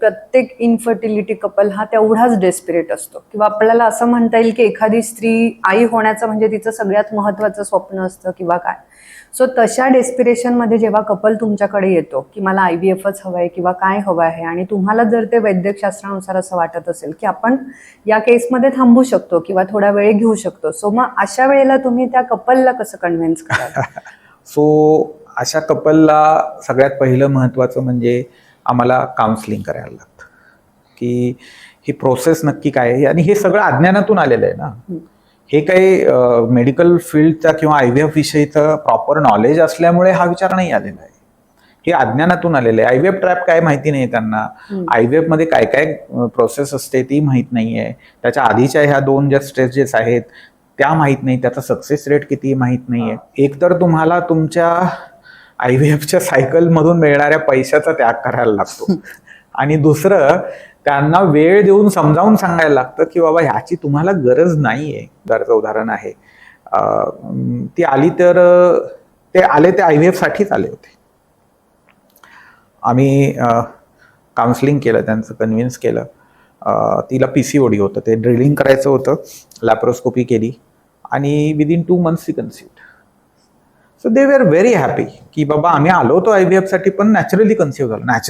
प्रत्येक infertility couple हा तेवढाच डेस्पिरेट असतो. किंवा आपल्याला असं म्हणता येईल की एखादी स्त्री आई होण्याचं म्हणजे तिचं सगळ्यात महत्वाचं स्वप्न असतं किंवा काय. सो तशा डेस्पिरेशनमध्ये जेव्हा कपल तुमच्याकडे येतो की मला आय व्ही एफच हवं आहे किंवा काय हवं आहे आणि तुम्हाला जर ते वैद्यकशास्त्रानुसार असं वाटत असेल की आपण या केसमध्ये थांबू शकतो किंवा थोडा वेळ घेऊ शकतो सो मग अशा वेळेला तुम्ही त्या कपलला कसं कन्व्हिन्स कराल? सो अशा कपलला सगळ्यात पहिलं महत्त्वाचं म्हणजे आम्हाला काउन्सलिंग करायला लागतं. की ही प्रोसेस नक्की काय आहे? आणि हे सगळं अज्ञानातून आलेलं आहे ना. हे काही मेडिकल फील्डचा किंवा आय व्ही एफ विषयीचं प्रॉपर नॉलेज असल्यामुळे हा विचार नाही आलेला आहे. हे अज्ञानातून आलेलं आहे. आय व्ही एफ ट्रॅप काय माहिती नाही त्यांना. आय व्ही मध्ये काय काय प्रोसेस असते ती माहीत नाही आहे त्याच्या आधीच्या ह्या दोन ज्या स्टेजेस आहेत त्या माहीत नाही. त्याचा सक्सेस रेट किती माहीत नाही आहे एक तर तुम्हाला तुमच्या आय व्ही एफच्या सायकलमधून मिळणाऱ्या पैशाचा त्याग करायला लागतो. आणि दुसरं त्यांना वेळ देऊन समजावून सांगायला लागतं की बाबा ह्याची तुम्हाला गरज नाही आहे उदाहरणाचं उदाहरण आहे. ती आली तर ते आले ते आय व्ही एफसाठीच आले होते. आम्ही काउन्सलिंग केलं त्यांचं कन्व्हिन्स केलं. तिला पी सी ओडी होतं. ते ड्रिलिंग करायचं होतं. लॅप्रोस्कोपी केली. आणि विदिन टू मंथ्स ती conceived so they were very happy की बाबा आम्ही आलो होतो आय व्ही एफसाठी पण नॅचरली कन्सिव्ह झालो. नॅचरल